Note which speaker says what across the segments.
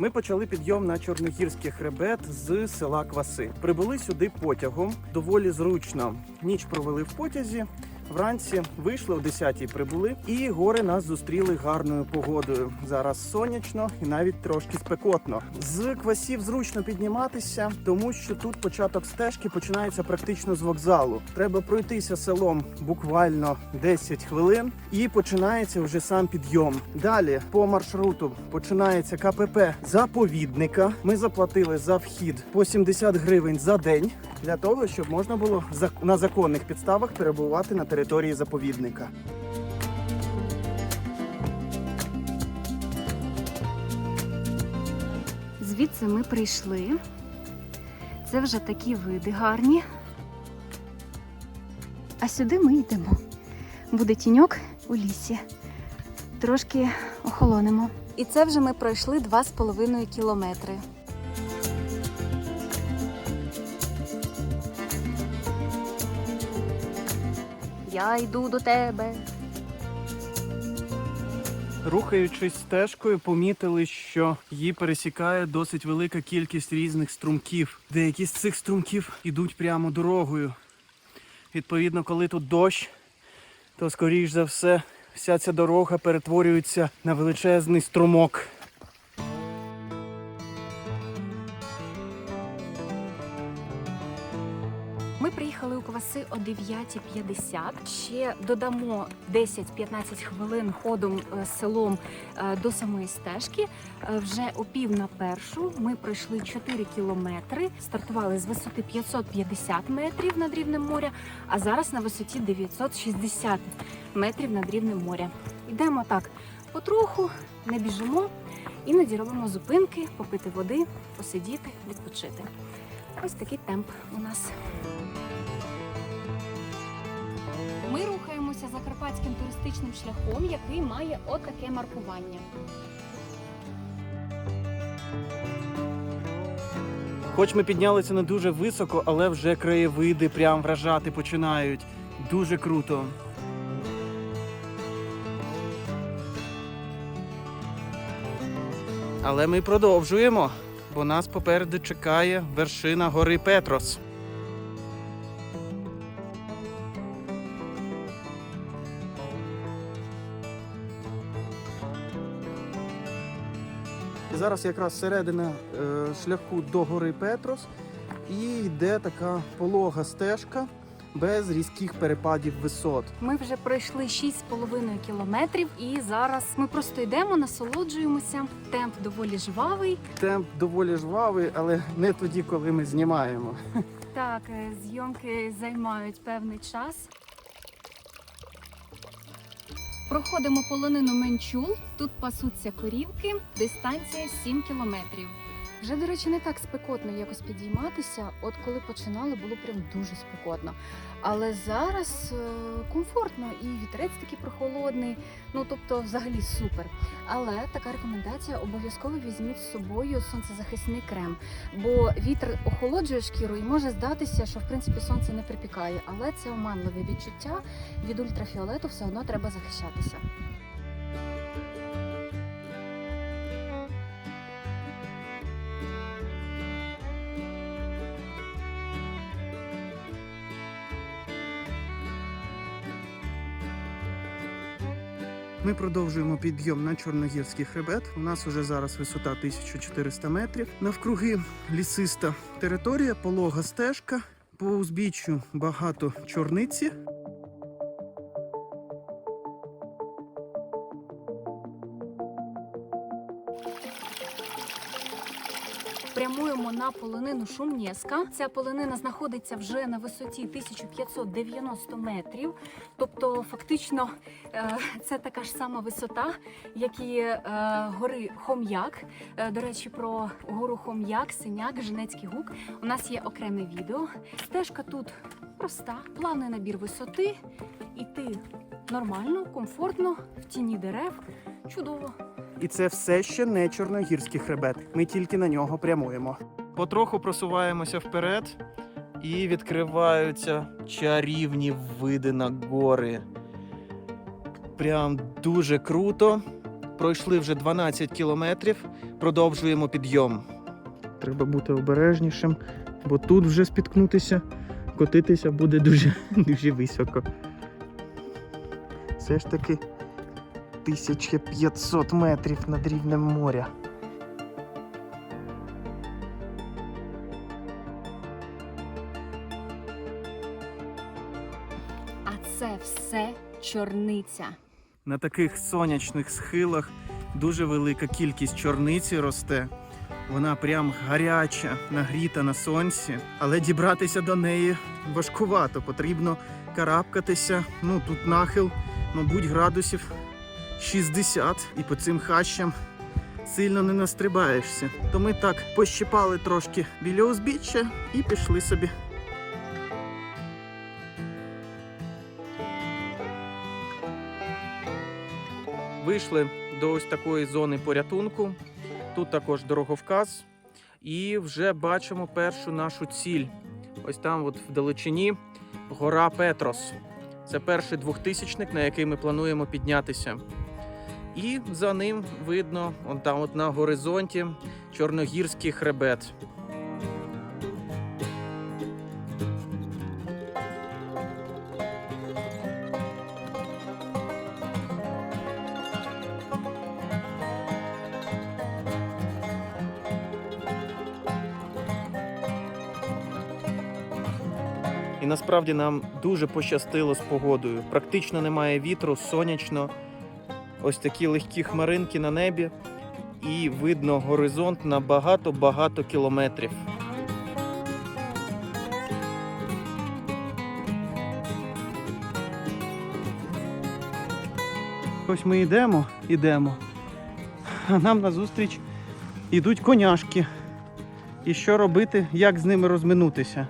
Speaker 1: Ми почали підйом на Чорногірський хребет з села Кваси. Прибули сюди потягом. Доволі зручно. Ніч провели в потязі. Вранці вийшли о 10-й прибули, і гори нас зустріли гарною погодою. Зараз сонячно і навіть трошки спекотно. З квасів зручно підніматися, тому що тут початок стежки починається практично з вокзалу. Треба пройтися селом буквально 10 хвилин, і починається вже сам підйом. Далі по маршруту починається КПП заповідника. Ми заплатили за вхід по 70 гривень за день для того, щоб можна було на законних підставах перебувати на території заповідника.
Speaker 2: Звідси ми прийшли. Це вже такі види гарні. А сюди ми йдемо. Буде тіньок у лісі. Трошки охолонемо. І це вже ми пройшли 2,5 кілометри. Я йду до тебе.
Speaker 1: Рухаючись стежкою, помітили, що її пересікає досить велика кількість різних струмків. Деякі з цих струмків йдуть прямо дорогою. Відповідно, коли тут дощ, то скоріш за все вся ця дорога перетворюється на величезний струмок.
Speaker 2: Приїхали у Кваси о 9.50. Ще додамо 10-15 хвилин ходом е, селом е, до самої стежки. Е, Вже о пів на першу ми пройшли 4 кілометри. Стартували з висоти 550 метрів над рівнем моря, а зараз на висоті 960 метрів над рівнем моря. Йдемо так потроху, не біжимо. Іноді робимо зупинки, попити води, посидіти, відпочити. Ось такий темп у нас. Закарпатським туристичним шляхом, який має отаке маркування.
Speaker 1: Хоч ми піднялися не дуже високо, але вже краєвиди прям вражати починають. Дуже круто. Але ми продовжуємо, бо нас попереду чекає вершина гори Петрос. Зараз якраз середина е, шляху до гори Петрос і йде така полога стежка без різких перепадів висот.
Speaker 2: Ми вже пройшли 6,5 кілометрів, і зараз ми просто йдемо, насолоджуємося. Темп доволі жвавий.
Speaker 1: Темп доволі жвавий, але не тоді, коли ми знімаємо.
Speaker 2: Так, е, зйомки займають певний час. Проходимо полонину Менчул. Тут пасуться корівки. Дистанція 7 кілометрів. Вже, до речі, не так спекотно якось підійматися. От коли починали, було прям дуже спекотно. Але зараз е, комфортно і вітерець такий прохолодний. Ну тобто, взагалі супер. Але така рекомендація обов'язково візьміть з собою сонцезахисний крем, бо вітер охолоджує шкіру і може здатися, що в принципі сонце не припікає, але це оманливе відчуття. Від ультрафіолету все одно треба захищатися.
Speaker 1: Ми продовжуємо підйом на Чорногірський хребет. У нас уже зараз висота 1400 метрів. Навкруги лісиста територія, полога стежка. По узбіччю багато чорниці.
Speaker 2: Полонину Шумнєска. Ця полонина знаходиться вже на висоті 1590 метрів. Тобто, фактично, е, це така ж сама висота, як і е, гори Хом'як. Е, До речі, про гору Хом'як, Синяк, Женецький гук. У нас є окреме відео. Стежка тут проста, плавний набір висоти. Іти нормально, комфортно, в тіні дерев. Чудово.
Speaker 1: І це все ще не Чорногірський хребет. Ми тільки на нього прямуємо. Потроху просуваємося вперед і відкриваються чарівні види на гори. Прям дуже круто. Пройшли вже 12 кілометрів, продовжуємо підйом. Треба бути обережнішим, бо тут вже спіткнутися, котитися буде дуже, дуже високо. Все ж таки 1500 метрів над рівнем моря.
Speaker 2: Це все чорниця.
Speaker 1: На таких сонячних схилах дуже велика кількість чорниці росте. Вона прям гаряча, нагріта на сонці, але дібратися до неї важкувато. Потрібно карабкатися. Ну тут нахил, мабуть, градусів 60, і по цим хащам сильно не настрибаєшся. То ми так пощипали трошки біля узбіччя і пішли собі. Вийшли до ось такої зони порятунку. Тут також дороговказ. І вже бачимо першу нашу ціль. Ось там, от вдалечині, гора Петрос. Це перший двохтисячник, на який ми плануємо піднятися. І за ним видно, он там, от на горизонті, чорногірський хребет. Насправді нам дуже пощастило з погодою. Практично немає вітру, сонячно. Ось такі легкі хмаринки на небі, і видно горизонт на багато-багато кілометрів. Ось ми йдемо, йдемо. А нам назустріч йдуть коняшки. І що робити, як з ними розминутися?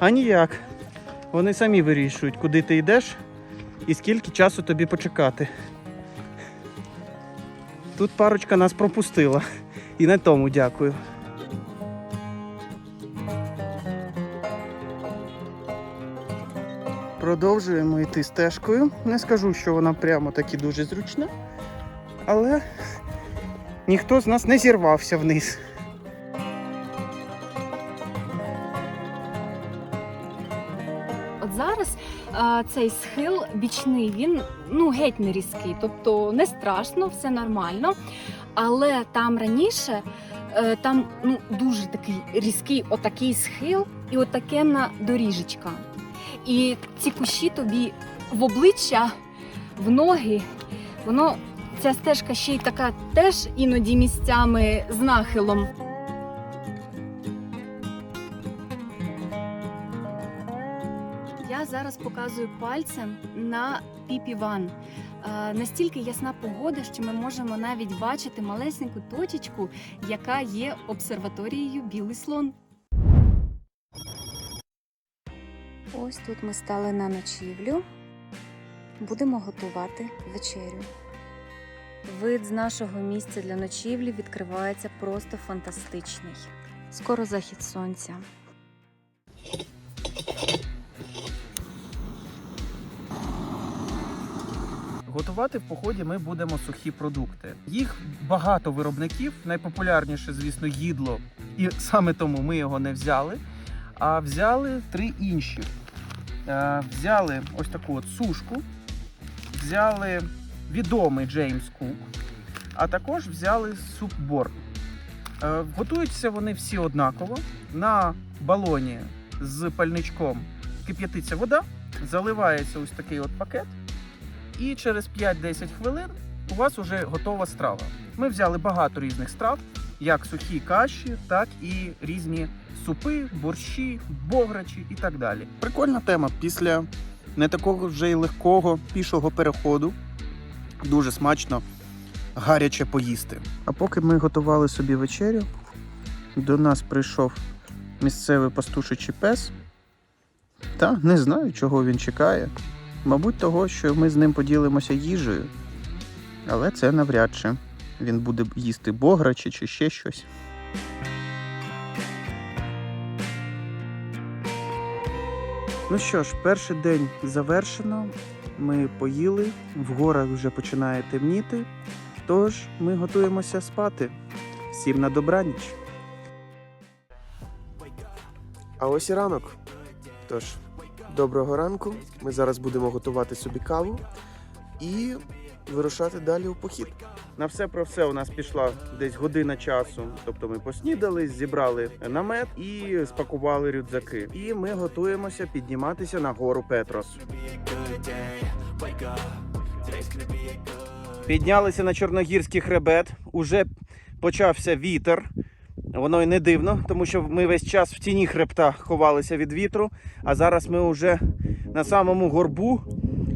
Speaker 1: А ніяк. Вони самі вирішують, куди ти йдеш і скільки часу тобі почекати. Тут парочка нас пропустила. І на тому дякую. Продовжуємо йти стежкою. Не скажу, що вона прямо таки дуже зручна, але ніхто з нас не зірвався вниз.
Speaker 2: Цей схил бічний, він ну геть не різкий, тобто не страшно, все нормально. Але там раніше е, там ну дуже такий різкий отакий схил і отакенна доріжечка. І ці кущі тобі в обличчя, в ноги, воно ця стежка ще й така теж іноді місцями з нахилом. Зараз показую пальцем на піпіван. Настільки ясна погода, що ми можемо навіть бачити малесеньку точечку, яка є обсерваторією Білий слон. Ось тут ми стали на ночівлю. Будемо готувати вечерю. Вид з нашого місця для ночівлі відкривається просто фантастичний. Скоро захід сонця.
Speaker 1: Готувати в поході ми будемо сухі продукти. Їх багато виробників. Найпопулярніше, звісно, їдло, і саме тому ми його не взяли. А взяли три інші. Е, Взяли ось таку от сушку, взяли відомий Джеймс Кук, а також взяли суп Борн. Е, Готуються вони всі однаково. На балоні з пальничком кип'ятиться вода, заливається ось такий от пакет. І через 5-10 хвилин у вас вже готова страва. Ми взяли багато різних страв, як сухі каші, так і різні супи, борщі, бограчі і так далі. Прикольна тема після не такого вже й легкого пішого переходу. Дуже смачно, гаряче поїсти. А поки ми готували собі вечерю, до нас прийшов місцевий пастушичий пес. Та не знаю, чого він чекає. Мабуть, того, що ми з ним поділимося їжею. Але це навряд чи. Він буде їсти бограчі чи ще щось. Ну що ж, перший день завершено. Ми поїли, в горах вже починає темніти. Тож ми готуємося спати. Всім на добраніч.
Speaker 3: А ось і ранок. Тож, доброго ранку. Ми зараз будемо готувати собі каву і вирушати далі у похід.
Speaker 1: На все про все у нас пішла десь година часу. Тобто ми поснідали, зібрали намет і спакували рюкзаки. І ми готуємося підніматися на гору Петрос. Піднялися на чорногірський хребет. Уже почався вітер. Воно й не дивно, тому що ми весь час в тіні хребта ховалися від вітру. А зараз ми вже на самому горбу.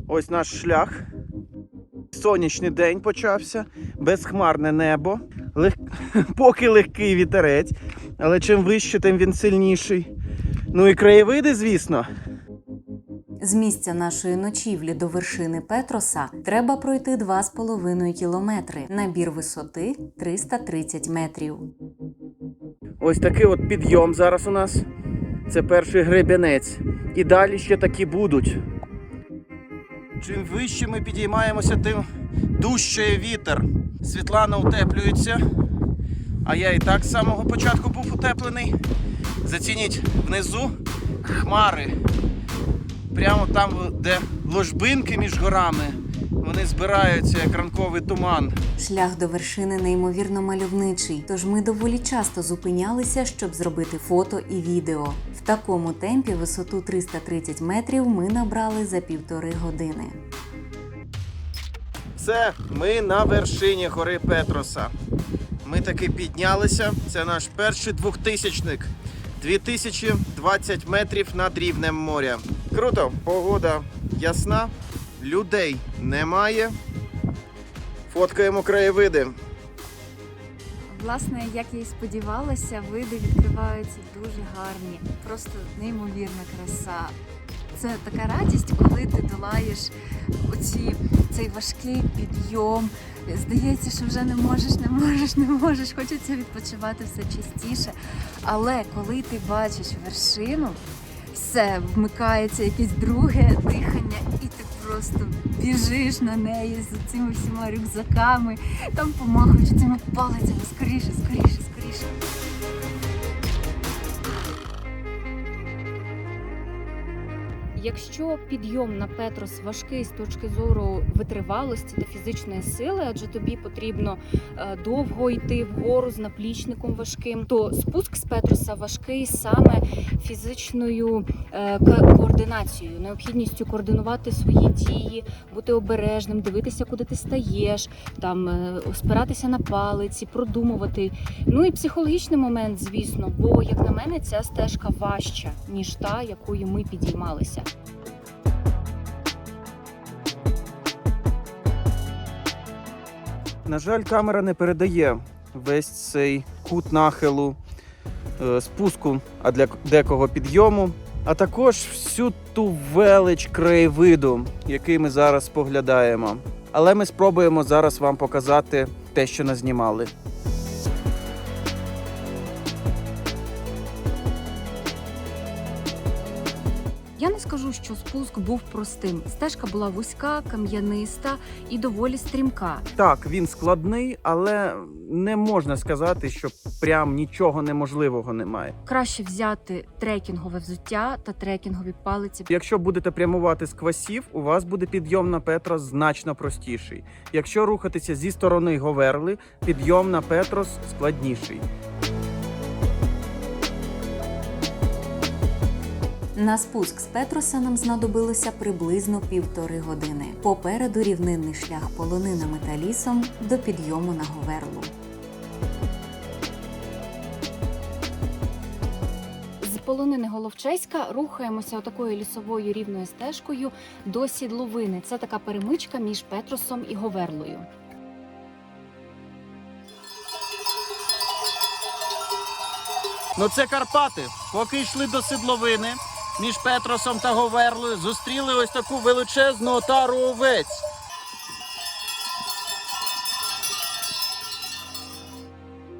Speaker 1: Ось наш шлях. Сонячний день почався, безхмарне небо, лег... поки легкий вітерець, але чим вище, тим він сильніший. Ну і краєвиди, звісно.
Speaker 4: З місця нашої ночівлі до вершини Петроса треба пройти 2,5 кілометри. Набір висоти 330 метрів.
Speaker 1: Ось такий от підйом зараз у нас. Це перший гребінець. І далі ще такі будуть. Чим вище ми підіймаємося, тим дужчає вітер. Світлана утеплюється. А я і так з самого початку був утеплений. Зацініть внизу хмари. Прямо там, де ложбинки між горами, вони збираються як ранковий туман.
Speaker 4: Шлях до вершини неймовірно мальовничий, тож ми доволі часто зупинялися, щоб зробити фото і відео. В такому темпі висоту 330 метрів ми набрали за півтори години.
Speaker 1: Все, ми на вершині гори Петроса. Ми таки піднялися. Це наш перший двохтисячник. 2020 метрів над рівнем моря. Круто, погода ясна, людей немає. Фоткаємо краєвиди.
Speaker 2: Власне, як я і сподівалася, види відкриваються дуже гарні, просто неймовірна краса. Це така радість, коли ти долаєш оці, цей важкий підйом. Здається, що вже не можеш, не можеш, не можеш. Хочеться відпочивати все частіше. Але коли ти бачиш вершину, все вмикається якесь друге дихання, і просто біжиш на неї з цими всіма рюкзаками, там помахуєш цими палицями скоріше, скоріше, скоріше. Якщо підйом на Петрос важкий з точки зору витривалості та фізичної сили, адже тобі потрібно е, довго йти вгору з наплічником важким, то спуск з Петроса важкий саме фізичною е, координацією, необхідністю координувати свої дії, бути обережним, дивитися, куди ти стаєш, там е, спиратися на палиці, продумувати. Ну і психологічний момент, звісно, бо як на мене, ця стежка важча ніж та, якою ми підіймалися.
Speaker 1: На жаль, камера не передає весь цей кут нахилу е, спуску, а для декого підйому, а також всю ту велич краєвиду, який ми зараз споглядаємо. Але ми спробуємо зараз вам показати те, що назнімали.
Speaker 2: Що спуск був простим. Стежка була вузька, кам'яниста і доволі стрімка.
Speaker 1: Так, він складний, але не можна сказати, що прям нічого неможливого немає.
Speaker 2: Краще взяти трекінгове взуття та трекінгові палиці.
Speaker 1: Якщо будете прямувати з квасів, у вас буде підйом на Петрос значно простіший. Якщо рухатися зі сторони Говерли, підйом на Петрос складніший.
Speaker 4: На спуск з Петроса нам знадобилося приблизно півтори години. Попереду рівнинний шлях полонинами та лісом до підйому на Говерлу.
Speaker 2: З полонини Головчеська рухаємося отакою лісовою рівною стежкою до сідловини. Це така перемичка між Петросом і Говерлою.
Speaker 1: Ну це Карпати. Поки йшли до Сидловини між Петросом та Говерлою, зустріли ось таку величезну отару овець.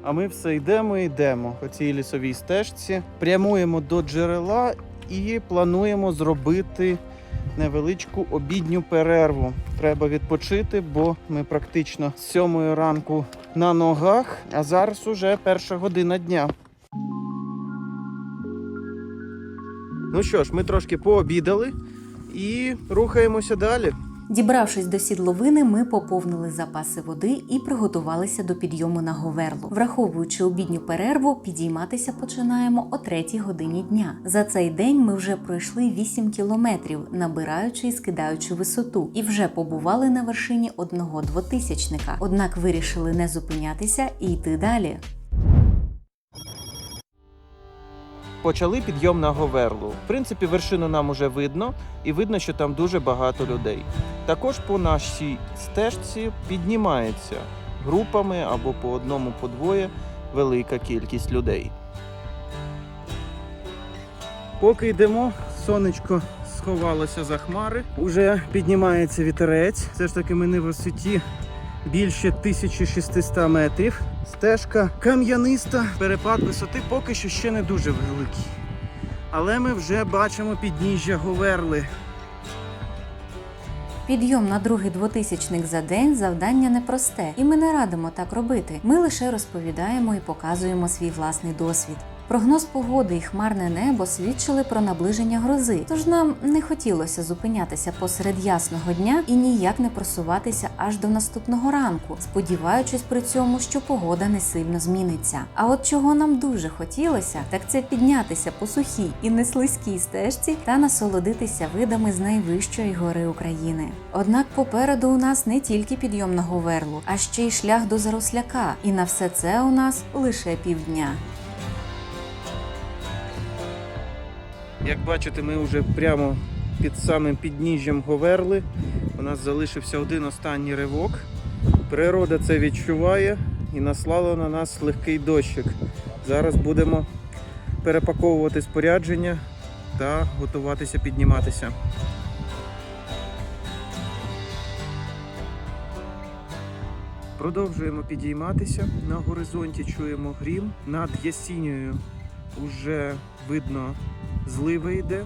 Speaker 1: А ми все йдемо і йдемо по цій лісовій стежці, прямуємо до джерела і плануємо зробити невеличку обідню перерву. Треба відпочити, бо ми практично з сьомої ранку на ногах, а зараз уже перша година дня. Ну що ж, ми трошки пообідали і рухаємося далі.
Speaker 4: Дібравшись до сідловини, ми поповнили запаси води і приготувалися до підйому на Говерлу. Враховуючи обідню перерву, підійматися починаємо о 3 годині дня. За цей день ми вже пройшли 8 кілометрів, набираючи і скидаючи висоту, і вже побували на вершині одного двотисячника. Однак вирішили не зупинятися і йти далі.
Speaker 1: Почали підйом на Говерлу. В принципі, вершину нам уже видно, і видно, що там дуже багато людей. Також по нашій стежці піднімається групами або по одному, по двоє велика кількість людей. Поки йдемо, сонечко сховалося за хмари. Уже піднімається вітерець. Все ж таки ми не висоті більше 1600 метрів. Стежка кам'яниста, перепад висоти поки що ще не дуже великий. Але ми вже бачимо підніжжя Говерли.
Speaker 4: Підйом на другий двотисячник за день завдання непросте, і ми не радимо так робити. Ми лише розповідаємо і показуємо свій власний досвід. Прогноз погоди і хмарне небо свідчили про наближення грози, тож нам не хотілося зупинятися посеред ясного дня і ніяк не просуватися аж до наступного ранку, сподіваючись при цьому, що погода не сильно зміниться. А от чого нам дуже хотілося, так це піднятися по сухій і не слизькій стежці та насолодитися видами з найвищої гори України. Однак попереду у нас не тільки підйом на Говерлу, а ще й шлях до Заросляка, і на все це у нас лише півдня.
Speaker 1: Як бачите, ми вже прямо під самим підніжжям Говерли. У нас залишився один останній ривок. Природа це відчуває і наслала на нас легкий дощик. Зараз будемо перепаковувати спорядження та готуватися підніматися. Продовжуємо підійматися. На горизонті чуємо грім. Над ясінею уже видно злива йде,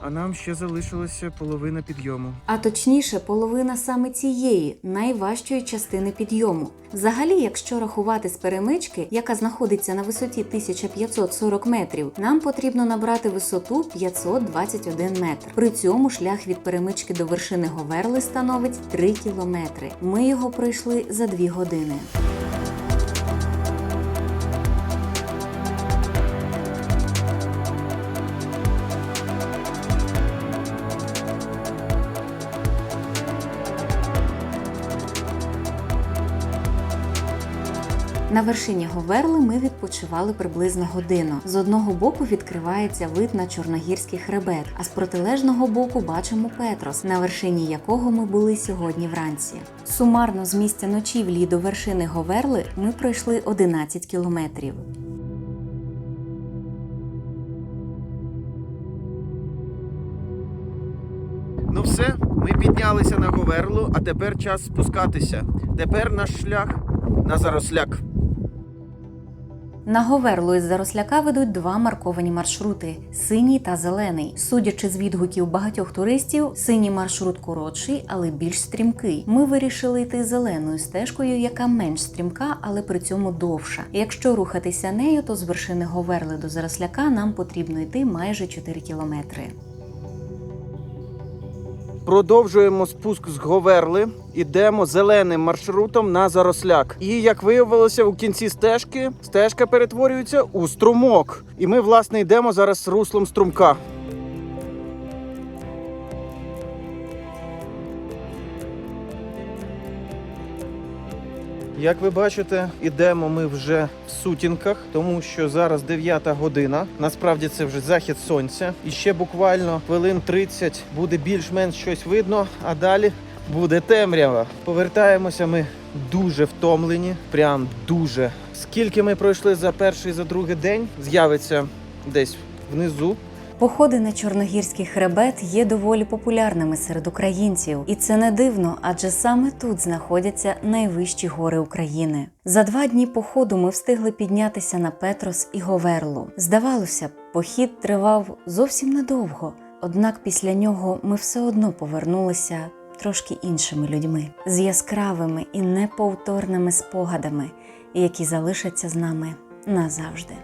Speaker 1: а нам ще залишилася половина підйому.
Speaker 4: А точніше, половина саме цієї найважчої частини підйому. Взагалі, якщо рахувати з перемички, яка знаходиться на висоті 1540 метрів, нам потрібно набрати висоту 521 метр. При цьому шлях від перемички до вершини Говерли становить 3 кілометри. Ми його пройшли за 2 години. Вершині Говерли ми відпочивали приблизно годину. З одного боку відкривається вид на чорногірський хребет, а з протилежного боку бачимо Петрос, на вершині якого ми були сьогодні вранці. Сумарно з місця ночівлі до вершини Говерли ми пройшли 11 кілометрів.
Speaker 1: Ну все, ми піднялися на Говерлу, а тепер час спускатися. Тепер наш шлях на заросляк.
Speaker 4: На Говерлу із Заросляка ведуть два марковані маршрути синій та зелений. Судячи з відгуків багатьох туристів, синій маршрут коротший, але більш стрімкий. Ми вирішили йти зеленою стежкою, яка менш стрімка, але при цьому довша. Якщо рухатися нею, то з вершини Говерли до Заросляка нам потрібно йти майже 4 кілометри.
Speaker 1: Продовжуємо спуск з Говерли. Ідемо зеленим маршрутом на заросляк. І як виявилося, у кінці стежки стежка перетворюється у струмок. І ми, власне, йдемо зараз руслом струмка. Як ви бачите, ідемо ми вже в сутінках, тому що зараз 9 година. Насправді це вже захід сонця. І ще буквально хвилин 30 буде більш-менш щось видно, а далі буде темрява. Повертаємося ми дуже втомлені, прям дуже. Скільки ми пройшли за перший за другий день, з'явиться десь внизу.
Speaker 4: Походи на чорногірський хребет є доволі популярними серед українців, і це не дивно, адже саме тут знаходяться найвищі гори України. За два дні походу ми встигли піднятися на Петрос і Говерлу. Здавалося похід тривав зовсім недовго. Однак після нього ми все одно повернулися трошки іншими людьми, з яскравими і неповторними спогадами, які залишаться з нами назавжди.